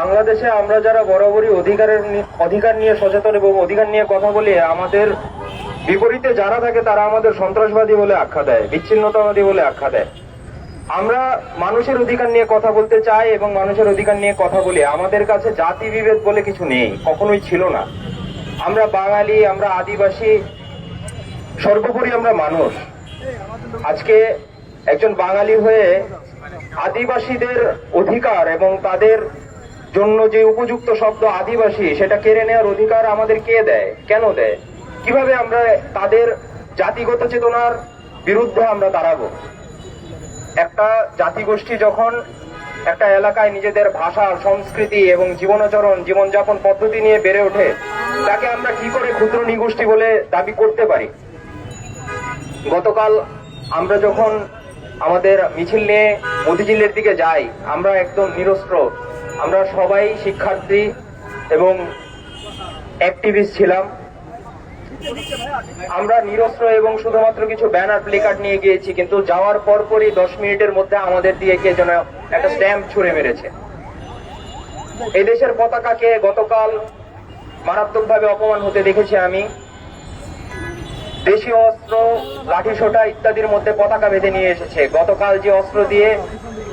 বাংলাদেশে আমরা যারা বরাবরই অধিকারের অধিকার নিয়ে সচেতন এবং অধিকার নিয়ে কথা বলি, আমাদের বিপরীতে যারা থাকে তারা আমাদের সন্ত্রাসবাদী বলে আখ্যা দেয়, বিচ্ছিন্নতাবাদী বলে আখ্যা দেয়। আমরা মানুষের অধিকার নিয়ে কথা বলতে চাই এবং মানুষের অধিকার নিয়ে কথা বলি। আমাদের কাছে জাতি বিভেদ বলে কিছু নেই, কখনোই ছিল না। আমরা বাঙালি, আমরা আদিবাসী, সর্বোপরি আমরা মানুষ। আজকে একজন বাঙালি হয়ে আদিবাসীদের অধিকার এবং তাদের জন্য যে উপযুক্ত শব্দ আদিবাসী, সেটা কেড়ে নেওয়ার অধিকার আমাদের কে দেয়? কেন দেয়? কীভাবে আমরা তাদের জাতিগত চেতনার বিরুদ্ধে আমরা দাঁড়াবো? একটা জাতিগোষ্ঠী যখন একটা এলাকায় নিজেদের ভাষা, সংস্কৃতি এবং জীবনাচরণ, জীবনযাপন পদ্ধতি নিয়ে বেড়ে ওঠে, তাকে আমরা কি করে ক্ষুদ্র নিগোষ্ঠী বলে দাবি করতে পারি? গতকাল আমরা যখন আমাদের মিছিল নিয়ে মতিঝিলের দিকে যাই, আমরা একদম নিরস্ত্র আমরা সবাই শিক্ষার্থী এবং অ্যাক্টিভিস্ট ছিলাম। আমরা নিরস্ত্র এবং শুধুমাত্র কিছু ব্যানার প্লেকার্ড নিয়ে গিয়েছি, কিন্তু যাওয়ার পরপরই দশ মিনিটের মধ্যে আমাদের দিয়ে কে যেন একটা স্ট্যাম্প ছুড়ে মেরেছে। এই দেশের পতাকাকে গতকাল মারাত্মকভাবে অপমান হতে দেখেছি আমি। দেশীয় অস্ত্র, লাঠিসোঁটা ইত্যাদির মধ্যে পতাকা বেঁধে নিয়ে এসেছে। গতকাল যে অস্ত্র দিয়ে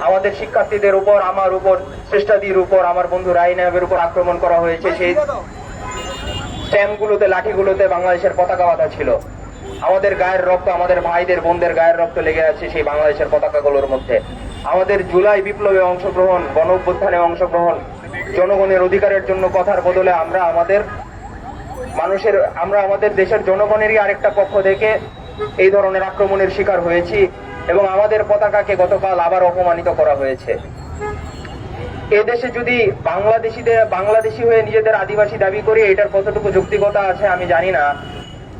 আমাদের শিক্ষার্থীদের উপর, আমার উপর, শ্রেষ্ঠাদির উপর, আমার বন্ধু রাইনাবের উপর আক্রমণ করা হয়েছে। সেই স্ট্যাম্পগুলোতে লাঠিগুলোতে বাংলাদেশের পতাকা বাঁধা ছিল। আমাদের গায়ের রক্ত আমাদের ভাইদের, বোনদের গায়ের রক্ত লেগে আছে সেই বাংলাদেশের পতাকাগুলোর মধ্যে। আমাদের জুলাই বিপ্লবে অংশগ্রহণ, গণ অভ্যুত্থানে অংশগ্রহণ, জনগণের অধিকারের জন্য কথার বদলে আমরা আমাদের মানুষের, আমরা আমাদের দেশের জনগণেরই আরেকটা পক্ষ থেকে এই ধরনের আক্রমণের শিকার হয়েছি। এবং আমাদের পতাকাকে গতকাল আবার অপমানিত করা হয়েছে। এদেশে যদি বাংলাদেশিদের বাংলাদেশি হয়ে নিজেদের আদিবাসী দাবি করি, এটার কতটুকু যৌক্তিকতা আছে আমি জানি না।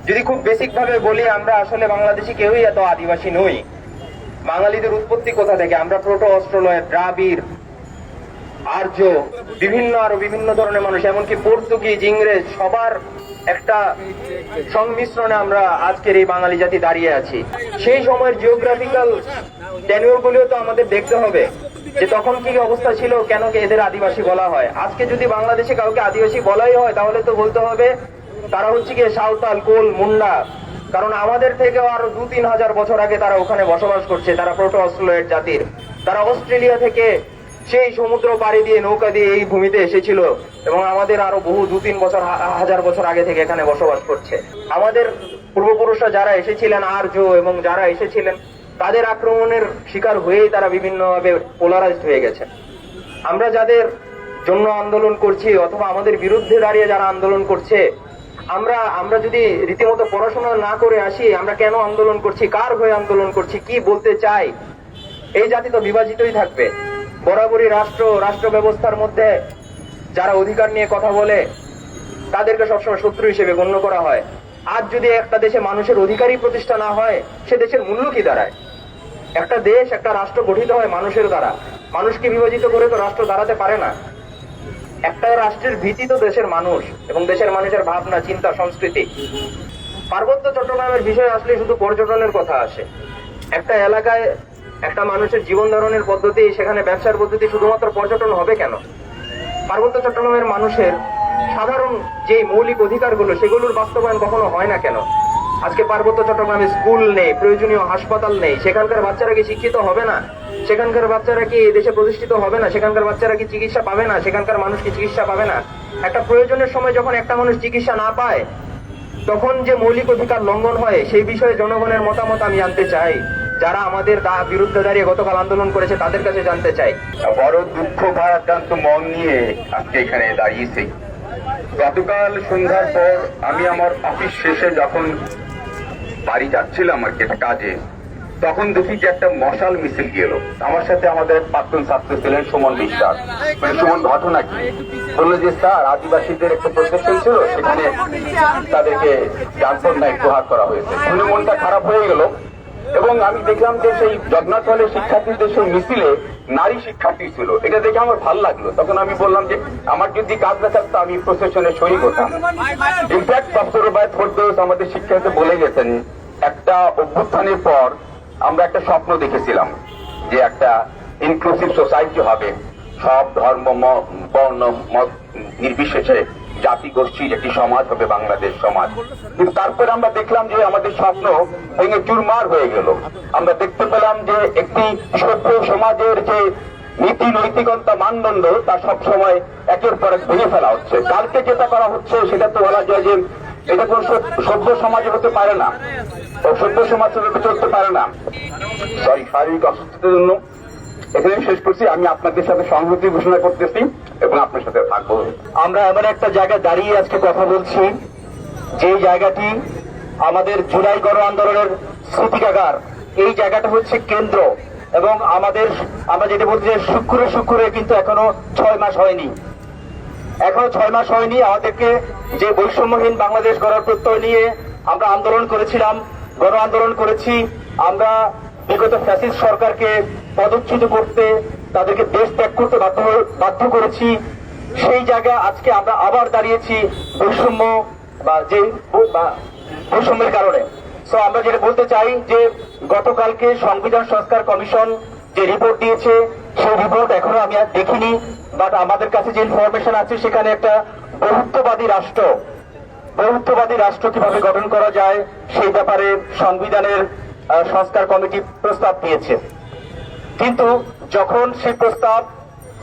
যদি খুব বেসিক ভাবে বলি, আমরা আসলে বাংলাদেশি কেউই এত আদিবাসী নই। বাঙালিদের উৎপত্তি কোথা থেকে? আমরা প্রোটো, অস্ট্রোলয়েড, দ্রাবিড়, আর্য, বিভিন্ন আরও বিভিন্ন ধরনের মানুষ, এমনকি পর্তুগিজ, ইংরেজ, সবার একটা সংমিশ্রণে আমরা আজকের এই বাঙালি জাতি দাঁড়িয়ে আছি। সেই সময়ের জিওগ্রাফিক্যাল ট্যানুয়ার গুলিও তো আমাদের দেখতে হবে। যে তখন কি অবস্থা ছিল, কেন এদের আদিবাসী বলা হয়। আজকে যদি বাংলাদেশে কাউকে আদিবাসী বলাই হয়, তাহলে তো বলতে হবে তারা হচ্ছে গিয়ে সাঁওতাল, কোল, মুন্ডা। কারণ আমাদের থেকেও আরও দু তিন হাজার বছর আগে তারা ওখানে বসবাস করছে, তারা প্রোটো অস্ট্রেলিয়ার জাতির। তারা অস্ট্রেলিয়া থেকে সেই সমুদ্র পাড়ি দিয়ে নৌকা দিয়ে এই ভূমিতে এসেছিল এবং আমাদের আরও বহু দু তিন বছর হাজার বছর আগে থেকে এখানে বসবাস করছে। আমাদের পূর্বপুরুষরা যারা এসেছিলেন, আর্য এবং যারা এসেছিলেন, তাদের আক্রমণের শিকার হয়েই তারা বিভিন্নভাবে পোলারাইজড হয়ে গেছে। আমরা যাদের জন্য আন্দোলন করছি অথবা আমাদের বিরুদ্ধে দাঁড়িয়ে যারা আন্দোলন করছে, আমরা আমরা যদি রীতিমতো পড়াশোনা না করে আসি, আমরা কেন আন্দোলন করছি, কার হয়ে আন্দোলন করছি, কি বলতে চাই, এই জাতি তো বিভাজিতই থাকবে। বরাবরই রাষ্ট্র রাষ্ট্র ব্যবস্থার মধ্যে যারা অধিকার নিয়ে কথা বলে, তাদেরকে সবসময় শত্রু হিসেবে গণ্য করা হয়। আজ যদি একটা দেশে মানুষের অধিকারই প্রতিষ্ঠা না হয়, সে দেশের মূল্য কি দাঁড়ায়? একটা দেশ, একটা রাষ্ট্র গঠিত হয় মানুষের দ্বারা। মানুষকে বিভাজিত করে তো রাষ্ট্র দাঁড়াতে পারে না? একটা রাষ্ট্রের ভীতি তো দেশের মানুষ এবং দেশের মানুষের ভাবনা, চিন্তা, সংস্কৃতি। পার্বত্য চট্টগ্রামের বিষয় আসলে শুধু পর্যটনের কথা আসে। একটা এলাকায় একটা মানুষের জীবন ধারণের পদ্ধতি, সেখানে ব্যবসার পদ্ধতি শুধুমাত্র পর্যটন হবে কেন? পার্বত্য চট্টগ্রামের মানুষের সাধারণ যে মৌলিক অধিকারগুলো, সেগুলোর বাস্তবায়ন কখনো হয় না কেন? আজকে পার্বত্য চট্টগ্রামে স্কুল নেই, প্রয়োজনীয় হাসপাতাল নেই, সেখানকার বাচ্চারা কি শিক্ষিত হবে না? সেখানকার বাচ্চারা কি দেশে প্রতিষ্ঠিত হবে না? সেখানকার বাচ্চারা কি চিকিৎসা পাবে না? সেখানকার মানুষ কি চিকিৎসা পাবে না? একটা প্রয়োজনের সময় যখন একটা মানুষ চিকিৎসা না পায়, তখন যে মৌলিক অধিকার লঙ্ঘন হয়, সেই বিষয়ে জনগণের মতামত আমি জানতে চাই। যারা আমাদের বিরুদ্ধে দাঁড়িয়ে গতকাল আন্দোলন করেছে, তাদের কাছে জানতে চাই। বড় দুঃখ ভারাক্রান্ত মন নিয়ে আজকে এখানে দাঁড়িয়েছি। গতকাল সন্ধ্যার পর আমি আমার অফিস শেষে যখন বাড়ি যাচ্ছিলাম আর কি একটা কাজে, তখন দেখি যে একটা মশাল মিছিল গেল আমার সাথে আমাদের প্রাক্তন ছাত্র ছিলেন সুমন বিশ্বাস। মানে সুমন ঘটনা কি বলল যে, স্যার, আদিবাসীদের একটা প্রসেশন ছিল, সেখানে তাদেরকে যানপন্যায় প্রহার করা হয়েছে। মনটা খারাপ হয়ে গেল। এবং আমি দেখলাম যে সেই জগন্নাথ হলের শিক্ষার্থীদের সেই মিছিলে নারী শিক্ষার্থী ছিল। এটা দেখে আমার ভালো লাগল। তখন আমি বললাম যে, আমার যদি কাজ না থাকতো আমি প্রসেশনে শরিক হতাম ইনফ্যাক্ট ডক্টর ফোর্দোস আমাদের শিক্ষার্থী বলে গেছেন, একটা অভ্যুত্থানের পর আমরা একটা স্বপ্ন দেখেছিলাম যে একটা ইনক্লুসিভ সোসাইটি হবে। সব ধর্ম বর্ণ, মত নির্বিশেষে জাতি গোষ্ঠীর একটি সমাজ হবে বাংলাদেশ সমাজ। কিন্তু তারপরে আমরা দেখলাম যে আমাদের স্বপ্ন ভেঙে চুরমার হয়ে গেল। আমরা দেখতে পেলাম যে একটি সভ্য সমাজের যে নীতি নৈতিকতা মানদণ্ড, তা সব সময় একের পর এক ভেঙে ফেলা হচ্ছে। কালকে যেটা করা হচ্ছে, সেটা তো বলা যায় যে এটা কোন সভ্য সমাজে হতে পারে না। সভ্য সমাজ চলতে পারে না। সরি শারীরিক অসুস্থতার জন্য এখানে শেষ করছি। আমি আপনাদের সাথে সংহতি ঘোষণা করতেছি এবং আপনার সাথে থাকব। আমরা এমন একটা জায়গায় দাঁড়িয়ে আজকে কথা বলছি, যে জায়গাটি আমাদের জুলাই গণ আন্দোলনের স্মৃতিকাগার এই জায়গাটা হচ্ছে কেন্দ্র এবং আমাদের, আমরা যেটা বলছি যে শুক্রে শুক্রে কিন্তু এখনও ছয় মাস হয়নি। এখনও ছয় মাস হয়নি আমাদেরকে যে বৈষম্যহীন বাংলাদেশ গড়ার প্রত্যয় নিয়ে আমরা আন্দোলন করেছিলাম, গণ আন্দোলন করেছি। আমরা বিগত ফ্যাসিস্ট সরকারকে পদচ্যুত করতে তাদেরকে দেশ ত্যাগ করতে বাধ্য বাধ্য করেছি। সেই জায়গায় আজকে আমরা আবার দাঁড়িয়েছি বৈষম্য বা যে বৈষম্যের কারণে। সো আমরা যেটা বলতে চাই যে গতকালকে সংবিধান সংস্কার কমিশন যে রিপোর্ট দিয়েছে, সেই রিপোর্ট এখনও আমি আর দেখিনি বাট আমাদের কাছে যে ইনফরমেশন আছে, সেখানে একটা বহুত্ববাদী রাষ্ট্র বহুত্ববাদী রাষ্ট্র কীভাবে গঠন করা যায়, সেই ব্যাপারে সংবিধানের সংস্কার কমিটি প্রস্তাব দিয়েছে। কিন্তু যখন সেই প্রস্তাব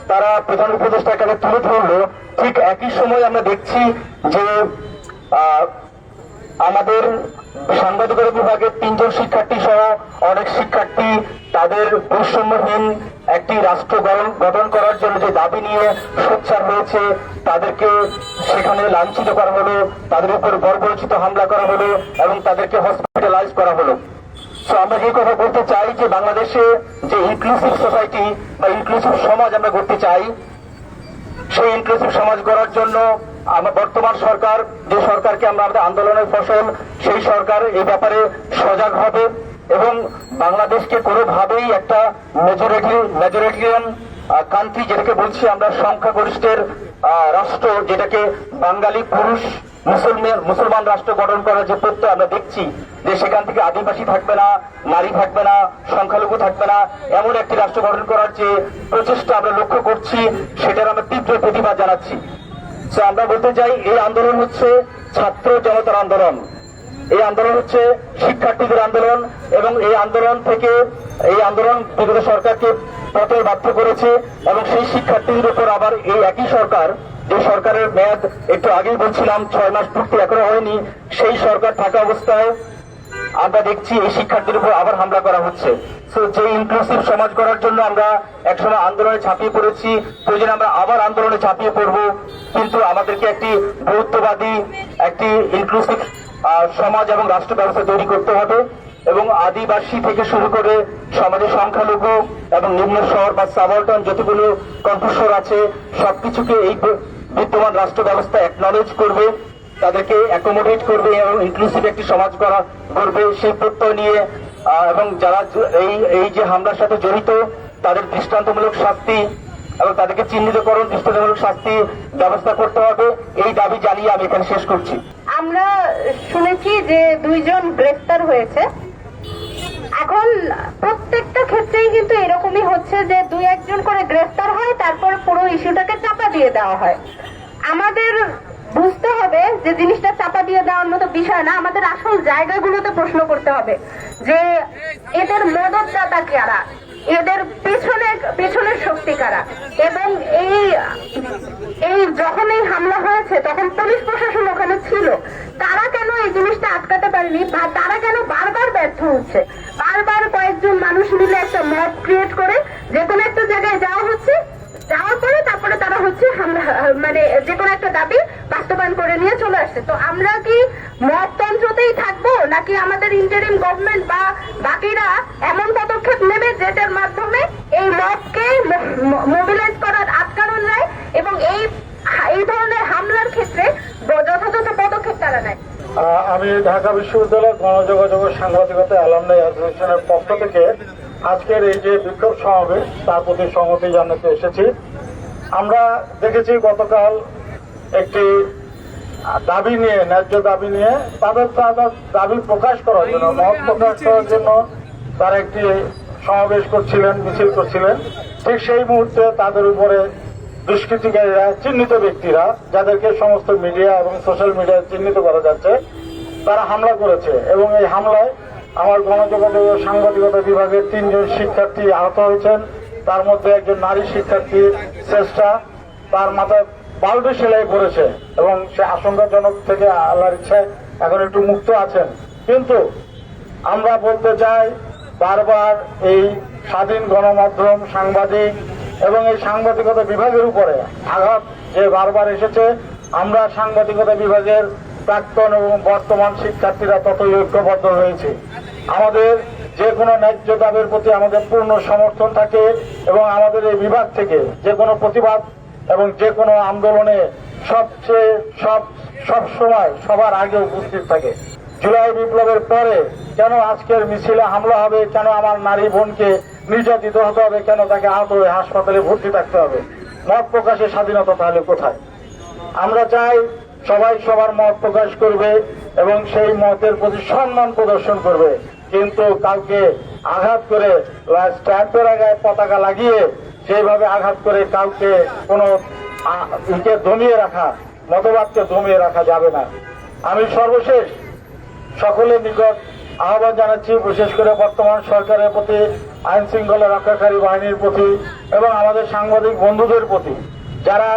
তারা প্রধান উপদেষ্টার কাছে তুলে ধরলো, ঠিক একই সময় আমরা দেখছি যে আমাদের সাংবাদিকতা বিভাগের তিনজন শিক্ষার্থী সহ অনেক শিক্ষার্থী তাদের বৈষম্যহীন একটি রাষ্ট্র গঠন করার জন্য যে দাবি নিয়ে সোচ্চার হয়েছে, তাদেরকে সেখানে লাঞ্ছিত করা হলো, তাদের উপর বর্বরচিত হামলা করা হলো এবং তাদেরকে হসপিটালাইজ করা হলো। আমরা যে কথা বলতে চাই যে বাংলাদেশে যে ইনক্লুসিভ সোসাইটি বা ইনক্লুসিভ সমাজ আমরা করতে চাই, সেই ইনক্লুসিভ সমাজ গড়ার জন্য আমার বর্তমান সরকার, যে সরকারকে আমরা আমাদের আন্দোলনের ফসল, সেই সরকার এই ব্যাপারে সজাগ হবে এবং বাংলাদেশকে কোনোভাবেই একটা মেজরিটি মেজরিটিয়ান কান্ট্রি যেটাকে বলছি আমরা সংখ্যাগরিষ্ঠের রাষ্ট্র যেটাকে বাঙালি পুরুষ মুসলমান মুসলমান রাষ্ট্র গঠন করার যে প্রত্যয় আমরা দেখছি, যে সেখান থেকে আদিবাসী থাকবে না, নারী থাকবে না, সংখ্যালঘু থাকবে না, এমন একটি রাষ্ট্র গঠন করার যে প্রচেষ্টা আমরা লক্ষ্য করছি, সেটার আমরা তীব্র প্রতিবাদ জানাচ্ছি। আমরা বলতে চাই, এই আন্দোলন হচ্ছে ছাত্র জনতার আন্দোলন। এই আন্দোলন হচ্ছে শিক্ষার্থীদের আন্দোলন এবং এই আন্দোলন থেকে এই আন্দোলন বিগত সরকারকে পথে বাধ্য করেছে এবং সেই শিক্ষার্থীদের উপর আবার এই একই সরকার, যে সরকারের মেয়াদ একটু আগেই বলছিলাম, ছয় মাস পূর্তি এখনও হয়নি, সেই সরকার থাকা অবস্থায় আমরা দেখছি এই শিক্ষার্থীর উপর আবার হামলা করা হচ্ছে। তো যে ইনক্লুসিভ সমাজ করার জন্য আমরা একসময় আন্দোলনে ঝাঁপিয়ে পড়েছি প্রয়োজন আমরা আবার আন্দোলনে ঝাঁপিয়ে পড়ব। কিন্তু আমাদেরকে একটি গুরুত্ববাদী একটি ইনক্লুসিভ সমাজ এবং রাষ্ট্র ব্যবস্থা তৈরি করতে হবে এবং আদিবাসী থেকে শুরু করে সমাজের সংখ্যালঘু এবং নিম্ন শহর বা সাবল্টন যতগুলো কণ্ঠস্বর আছে, সবকিছুকে এই বিদ্যমান রাষ্ট্র ব্যবস্থা একনলেজ করবে, তাদেরকে অ্যাকোমোডেট করবে এবং ইনক্লুসিভ একটি সমাজ করা করবে সেই প্রত্যয় নিয়ে এবং যারা এই এই যে হামলার সাথে জড়িত, তাদের দৃষ্টান্তমূলক শাস্তি এবং তাদেরকে চিহ্নিতকরণ, দৃষ্টান্তমূলক শাস্তি ব্যবস্থা করতে হবে। এই দাবি জানিয়ে আমি এখানে শেষ করছি। আমরা শুনেছি যে দুইজন গ্রেফতার হয়েছে। এখন প্রত্যেকটা ক্ষেত্রেই কিন্তু এরকমই হচ্ছে যে দুই একজন করে গ্রেফতার হয়, তারপর পুরো ইস্যুটাকে চাপা দিয়ে দেওয়া হয়। আমাদের বুঝতে হবে যে জিনিসটা চাপা দিয়ে দেওয়ার মতো বিষয় না, আমাদের আসল জায়গাগুলোতে প্রশ্ন করতে হবে যে এদের মদতদাতা কারা? এদের পেছনে পেছনের শক্তি কারা? এবং এই এই যখন এই হামলা হয়েছে, তখন পুলিশ প্রশাসন ওখানে ছিল। তারা কেন এই জিনিসটা আটকাতে পারেনি? বা তারা কেন বারবার ব্যর্থ হচ্ছে? বারবার কয়েকজন মানুষ মিলে একটা মত ক্রিয়েট করে যে কোনো একটা জায়গায় যাওয়া হচ্ছে যাওয়ার পরে তারপরে তারা হচ্ছে মানে যে কোনো একটা দাবি বাস্তবায়ন করে নিয়ে চলে আসছে। তো আমরা কি মততন্ত্রতেই থাকব, নাকি আমাদের ইন্টারিম গভর্নমেন্ট বা বাকিরা এমন পদক্ষেপ নেবে যেটার মাধ্যমে এই মতকে মোবিলাইজ করার আটকানো যায় এবং এই এই ধরনের হামলার ক্ষেত্রে যথাযথ পদক্ষেপ তারা নেয়? আমি ঢাকা বিশ্ববিদ্যালয় গণযোগাযোগ সাংবাদিকতা অ্যালামনাই অ্যাসোসিয়েশনের পক্ষ থেকে আজকের এই যে বিক্ষোভ সমাবেশ, তার প্রতি সংহতি জানাতে এসেছি। আমরা দেখেছি গতকাল একটি দাবি নিয়ে, ন্যায্য দাবি নিয়ে, তাদের তাদের দাবি প্রকাশ করার জন্য, মত প্রকাশ করার জন্য তারা একটি সমাবেশ করছিলেন, মিছিল করছিলেন। ঠিক সেই মুহূর্তে তাদের উপরে দুষ্কৃতিকারীরা, চিহ্নিত ব্যক্তিরা, যাদেরকে সমস্ত মিডিয়া এবং সোশ্যাল মিডিয়ায় চিহ্নিত করা যাচ্ছে, তারা হামলা করেছে এবং এই হামলায় আমার গণযোগাযোগ ও সাংবাদিকতা বিভাগের তিনজন শিক্ষার্থী আহত হয়েছেন। তার মধ্যে একজন নারী শিক্ষার্থী শ্রেষ্ঠা। তার মাথায় বাল্টি সেলাই করেছে এবং সে আশঙ্কাজনক থেকে আল্লাহর ইচ্ছায় এখন একটু মুক্ত আছেন। কিন্তু আমরা বলতে চাই, বারবার এই স্বাধীন গণমাধ্যম, সাংবাদিক এবং এই সাংবাদিকতা বিভাগের উপরে আঘাত যে বারবার এসেছে, আমরা সাংবাদিকতা বিভাগের প্রাক্তন এবং বর্তমান শিক্ষার্থীরা ততই ঐক্যবদ্ধ হয়েছে। আমাদের যে কোনো ন্যায্য দাবের প্রতি আমাদের পূর্ণ সমর্থন থাকে এবং আমাদের এই বিভাগ থেকে যে কোনো প্রতিবাদ এবং যে কোনো আন্দোলনে সবচেয়ে সব সব সময় সবার আগে উপস্থিত থাকে। জুলাই বিপ্লবের পরে কেন আজকের মিছিলে হামলা হবে? কেন আমার নারী বোনকে নির্যাতিত হতে হবে? কেন তাকে আহত হয়ে হাসপাতালে ভর্তি থাকতে হবে? মত প্রকাশের স্বাধীনতা তাহলে কোথায়? আমরা চাই সবাই সবার মত প্রকাশ করবে এবং সেই মতের প্রতি সম্মান প্রদর্শন করবে। কিন্তু কাউকে আঘাত করে স্ট্যাম্পের আগে পতাকা লাগিয়ে সেইভাবে আঘাত করে কাউকে কোনো ইকে দমিয়ে রাখা, মতবাদকে দমিয়ে রাখা যাবে না। আমি সর্বশেষ সকলের নিকট আহ্বান জানাচ্ছি, বিশেষ করে বর্তমান সরকারের প্রতি আইন শৃঙ্খলা রক্ষাকারী বাহিনীর প্রতি এবং আমাদের সাংবাদিক বন্ধুদের প্রতি, যারা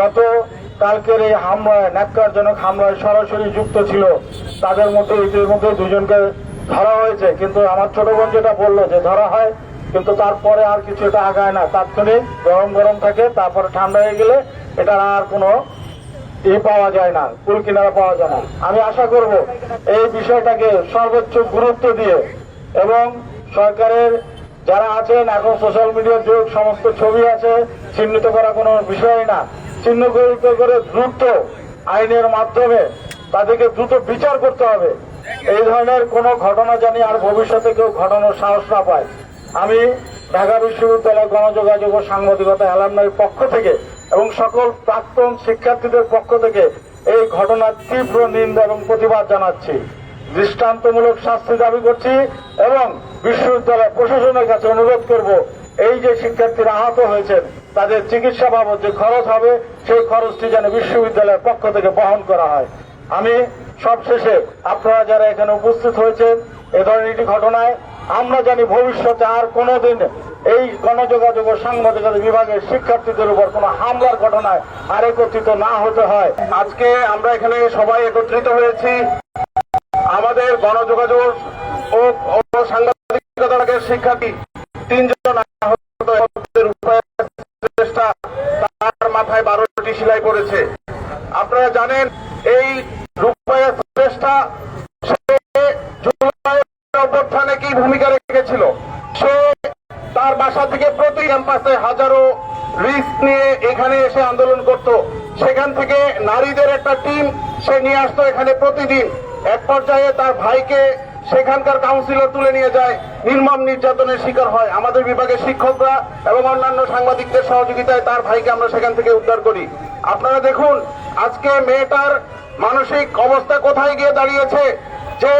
গত কালকের এই হামলায়, ন্যাক্কারজনক হামলায় সরাসরি যুক্ত ছিল। তাদের মধ্যে ইতিমধ্যে দুজনকে ধরা হয়েছে। কিন্তু আমার ছোট বোন যেটা বলল যে ধরা হয়, কিন্তু তারপরে আর কিছু এটা আগায় না। তাৎক্ষণিক গরম গরম থাকে, তারপরে ঠান্ডা হয়ে গেলে এটার আর কোনো ই পাওয়া যায় না কুল কিনারা পাওয়া যায় না। আমি আশা করব এই বিষয়টাকে সর্বোচ্চ গুরুত্ব দিয়ে এবং সরকারের যারা আছেন, এখন সোশ্যাল মিডিয়ার যুগ, সমস্ত ছবি আছে, চিহ্নিত করা কোনো বিষয় না। চিহ্নিত করে দ্রুত আইনের মাধ্যমে তাদেরকে দ্রুত বিচার করতে হবে। এই ধরনের কোনো ঘটনা জানি আর ভবিষ্যতে কেউ ঘটানোর সাহস না পায়। আমি ঢাকা বিশ্ববিদ্যালয় গণযোগাযোগ ও সাংবাদিকতা অ্যালামনাইয়ের পক্ষ থেকে এবং সকল প্রাক্তন শিক্ষার্থীদের পক্ষ থেকে এই ঘটনার তীব্র নিন্দা এবং প্রতিবাদ জানাচ্ছি। দৃষ্টান্তমূলক শাস্তি দাবি করছি এবং বিশ্ববিদ্যালয় প্রশাসনের কাছে অনুরোধ করব এই যে শিক্ষার্থীরা আহত হয়েছেন, তাদের চিকিৎসা বাবদ যে খরচ হবে, সেই খরচটি যেন বিশ্ববিদ্যালয়ের পক্ষ থেকে বহন করা হয়। আমি সবশেষে আপনারা যারা এখানে উপস্থিত হয়েছেন এ ধরনের একটি ঘটনায়, আমরা জানি ভবিষ্যতে আর কোনোদিন এই গণযোগাযোগ ও সাংবাদিকতা বিভাগের শিক্ষার্থীদের উপর কোনো হামলার ঘটনায় আর একত্রিত না হতে হয়। আজকে আমরা এখানে সবাই একত্রিত হয়েছি। আমাদের গণযোগাযোগ ও সাংবাদিকতার শিক্ষার্থী তিনজন এর তার মাথায় বারোটি সেলাই পড়েছে। আপনারা জানেন, এই ভূমিকা রেখেছিল? সে তার বাসা থেকে প্রতি ক্যাম্পাসে হাজারো রিস্ক নিয়ে এখানে এসে আন্দোলন করত। সেখান থেকে নারীদের একটা টিম সে নিয়ে আসতো এখানে প্রতিদিন। এক পর্যায়ে তার ভাইকে সেখানকার কাউন্সিলর তুলে নিয়ে যায়। নির্মম নির্যাতনের শিকার হয়। আমাদের বিভাগের শিক্ষকরা এবং অন্যান্য সাংবাদিকদের সহযোগিতায় তার ভাইকে আমরা সেখান থেকে উদ্ধার করি। আপনারা দেখুন, আজকে মেয়েটার মানসিক অবস্থা কোথায় গিয়ে দাঁড়িয়েছে? যে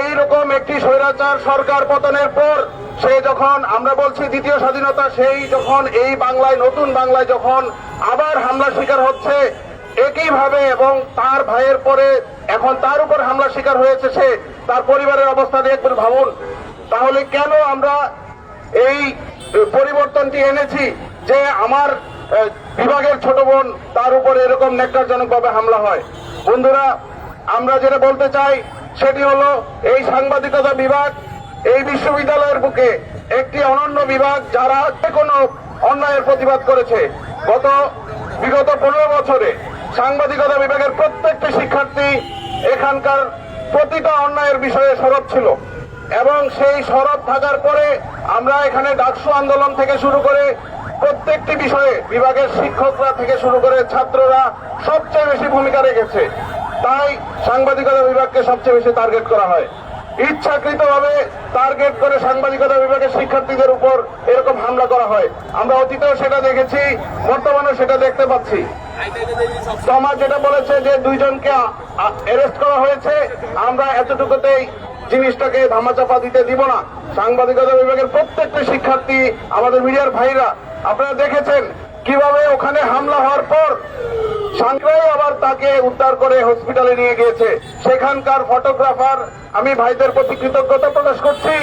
এই রকম একটি স্বৈরাচার সরকার পতনের পর সে যখন, আমরা বলছি দ্বিতীয় স্বাধীনতা, সেই যখন এই বাংলায়, নতুন বাংলায় যখন আবার হামলার শিকার হচ্ছে, একইভাবে এবং তার ভাইয়ের পরে এখন তার উপর হামলার শিকার হয়েছে সে তার পরিবারের অবস্থা একবার ভাবুন। তাহলে কেন আমরা এই পরিবর্তনটি এনেছি যে আমার বিভাগের ছোট বোন, তার উপর এরকম নেকটারজনক ভাবে হামলা হয়? বন্ধুরা, আমরা যেটা বলতে চাই সেটি হলো, এই সাংবাদিকতা বিভাগ, এই বিশ্ববিদ্যালয়ের বুকে একটি অনন্য বিভাগ যারা যে কোনো অন্যায়ের প্রতিবাদ করেছে। গত বিগত পনেরো বছরে সাংবাদিকতা বিভাগের প্রত্যেকটি শিক্ষার্থী এখানকার প্রতিটা অন্যায়ের বিষয়ে সরব ছিল। এবং সেই সরব থাকার পরে আমরা এখানে ডাকসু আন্দোলন থেকে শুরু করে প্রত্যেকটি বিষয়ে বিভাগের শিক্ষকরা থেকে শুরু করে ছাত্ররা সবচেয়ে বেশি ভূমিকা রেখেছে। তাই সাংবাদিকতা বিভাগকে সবচেয়ে বেশি টার্গেট করা হয়। ইচ্ছাকৃতভাবে টার্গেট করে সাংবাদিকতা বিভাগের শিক্ষার্থীদের উপর এরকম হামলা করা হয়। আমরা অতীতেও সেটা দেখেছি, বর্তমানেও সেটা দেখতে পাচ্ছি। সমাজ যেটা বলেছে যে দুইজনকে অ্যারেস্ট করা হয়েছে, আমরা এতটুকুতেই জিনিসটাকে ধামাচাপা দিতে দিব না। সাংবাদিকতা বিভাগের প্রত্যেকটা শিক্ষার্থী, আমাদের মিডিয়ার ভাইরা, আপনারা দেখেছেন কীভাবে ওখানে হামলা হওয়ার পর সাংগ্রাই আবার তাকে উদ্ধার করে হসপিটালে নিয়ে গিয়েছে। সেখানকার ফটোগ্রাফার আমি ভাইদের প্রতি কৃতজ্ঞতা প্রকাশ করছি।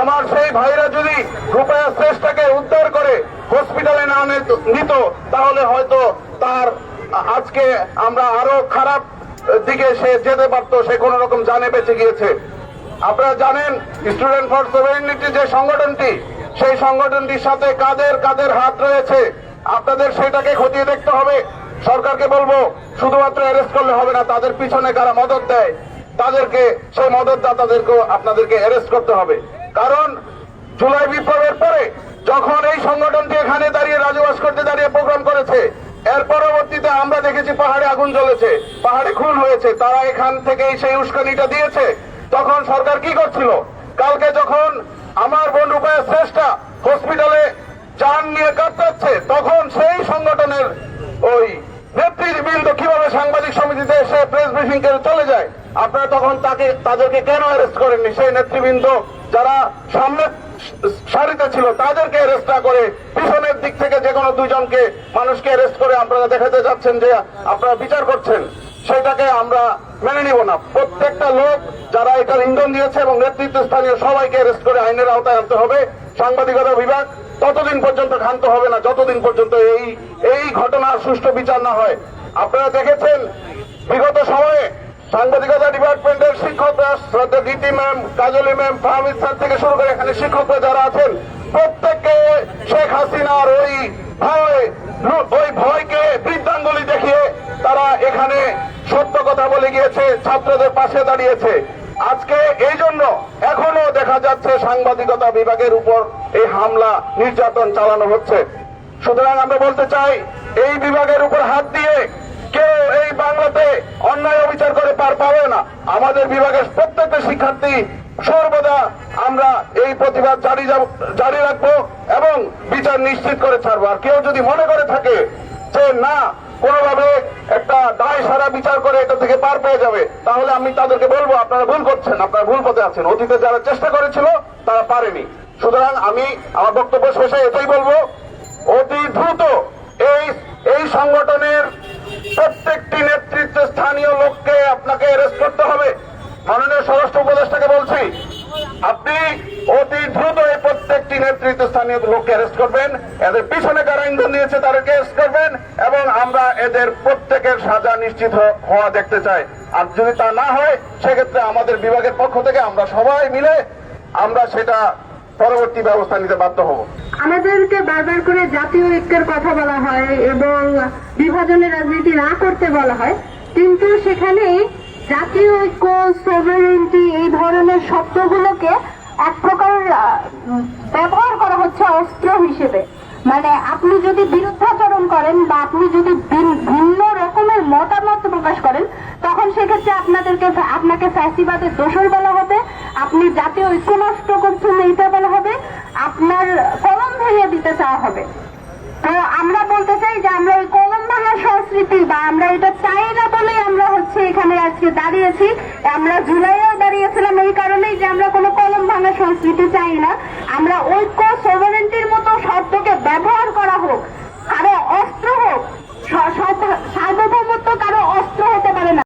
আমার সেই ভাইরা যদি রূপায়া শ্রেষ্ঠটাকে উদ্ধার করে হসপিটালে না নিত, তাহলে হয়তো তার আজকে আমরা আরও খারাপ দিকে সে যেতে পারতো, সে কোন রকম জানে বেঁচে গিয়েছে। আপনারা জানেন স্টুডেন্ট ফর সোভেরেনিটি যে সংগঠনটি, সেই সংগঠনটির সাথে কাদের কাদের হাত রয়েছে, আপনাদের সেটাকে খতিয়ে দেখতে হবে। সরকারকে বলব, শুধুমাত্র অ্যারেস্ট করলে হবে না, তাদের পিছনে কারা মদত দেয়, তাদেরকে, সেই মদতদাতাদেরকেও আপনাদেরকে অ্যারেস্ট করতে হবে। কারণ, জুলাই বিপ্লবের পরে যখন এই সংগঠনটি এখানে দাঁড়িয়ে রাজবাস করতে দাঁড়িয়ে প্রোগ্রাম করেছে, এর পরবর্তীতে আমরা দেখেছি পাহাড়ে আগুন জ্বলেছে, পাহাড়ে খুন হয়েছে, তারা এখান থেকেই সেই উস্কানিটা দিয়েছে। তখন সরকার কি করছিল? কালকে যখন আমার বোন রূপায় শ্রেষ্ঠা হসপিটালে যান নিয়ে কাটাচ্ছে তখন সেই সংগঠনের ওই নেতৃবৃন্দ কীভাবে সাংবাদিক সমিতিতে এসে প্রেস ব্রিফিং করে চলে যায়? আপনারা তখন তাকে, তাদেরকে কেন অ্যারেস্ট করেননি? সেই নেতৃবৃন্দ যারা সামনে সারিতে ছিল, তাদেরকে অ্যারেস্ট না করে পিছনের দিক থেকে যে কোনো দুজনকে মানুষকে অ্যারেস্ট করে আপনারা দেখাতে যাচ্ছেন যে আপনারা বিচার করছেন, সেটাকে আমরা মেনে নিব না। প্রত্যেকটা লোক যারা এটার ইন্ধন দিয়েছে এবং নেতৃত্ব স্থানীয় সবাইকে অ্যারেস্ট করে আইনের আওতায় আনতে হবে। সাংবাদিকতা বিভাগ ততদিন পর্যন্ত ক্ষান্ত হবে না, যতদিন পর্যন্ত এই এই ঘটনার সুষ্ঠু বিচার না হয়। আপনারা দেখেছেন, বিগত সময়ে সাংবাদিকতা ডিপার্টমেন্টের শিক্ষকরা শ্রদ্ধা গীতি ম্যাম, কাজলি ম্যাম, ফাহমিদ স্যার থেকে শুরু করে এখানে শিক্ষকরা যারা আছেন, প্রত্যেককে শেখ হাসিনার ওই ভয়, ওই ভয়কে বৃদ্ধাঙ্গুলি দেখিয়ে তারা এখানে সত্য কথা বলে গিয়েছে, ছাত্রদের পাশে দাঁড়িয়েছে। আজকে এই জন্য এখনও দেখা যাচ্ছে সাংবাদিকতা বিভাগের উপর এই হামলা নির্যাতন চালানো হচ্ছে। সুতরাং আমরা বলতে চাই, এই বিভাগের উপর হাত দিয়ে কেউ এই বাংলাতে অন্যায় অবিচার করে পার পাবে না। আমাদের বিভাগের প্রত্যেকটা শিক্ষার্থী সর্বদা আমরা এই প্রতিবাদ জারি জারি রাখব এবং বিচার নিশ্চিত করে ছাড়বো। আর কেউ যদি মনে করে থাকে যে, না কোনোভাবে একটা দায় সারা বিচার করে এটা থেকে পার পেয়ে যাবে। তাহলে আমি তাদেরকে বলব, আপনারা ভুল করছেন, আপনারা ভুল পথে আছেন। অতীতে যারা চেষ্টা করেছিল, তারা পারেনি। সুতরাং আমি আমার বক্তব্য শেষে এটাই বলব, অতি দ্রুত এই এই সংগঠনের প্রত্যেকটি নেতৃত্ব স্থানীয় লোককে আপনাকে অ্যারেস্ট করতে হবে। মাননীয় স্বরাষ্ট্র উপদেষ্টাকে বলছি আপনি অতি দ্রুত এই প্রত্যেকটি নেতৃত্ব স্থানীয় লোককে অ্যারেস্ট করবেন। এদের পিছনে কারা ইন্ধন দিয়েছে তাদেরকে অ্যারেস্ট করবেন এবং আমরা এদের প্রত্যেকের সাজা নিশ্চিত হওয়া দেখতে চাই। আর যদি তা না হয়, সেক্ষেত্রে আমাদের বিভাগের পক্ষ থেকে আমরা সবাই মিলে আমরা সেটা পরবর্তী ব্যবস্থা নিতে বাধ্য হব। আমাদেরকে বারবার করে জাতীয় ঐক্যের কথা বলা হয় এবং বিভাজনের রাজনীতি না করতে বলা হয়। কিন্তু সেখানে জাতীয় ঐক্য সভারেন্টি এই ধরনের শব্দগুলোকে এক প্রকার ব্যবহার করা হচ্ছে অস্ত্র হিসেবে। মানে আপনি যদি বিরুদ্ধাচরণ করেন বা আপনি যদি ভিন্ন রকমের মতামত প্রকাশ করেন, তখন সেক্ষেত্রে আপনাদেরকে, আপনাকে ফ্যাসিবাদের দোষর বলা হবে, আপনি জাতীয় ঐক্য নষ্ট করছেন এইটা বলা হবে, আপনার কলম ভেঙে দিতে চাওয়া হবে। তো আমরা বলতে চাই যে আমরা ওই বাংলা সংস্কৃতি বা আমরা এটা চাই না বলে আমরা হচ্ছে এখানে আজকে দাঁড়িয়েছি। আমরা জুলাইয়েও দাঁড়িয়েছিলাম এই কারণেই যে আমরা কোনো কলম ভাঙা সংস্কৃতি চাই না। আমরা ঐক্য সোভারেন্টির মতো শব্দকে ব্যবহার করা হোক, কারও অস্ত্র হোক সার্বভৌমত্ব কারও অস্ত্র হতে পারে না।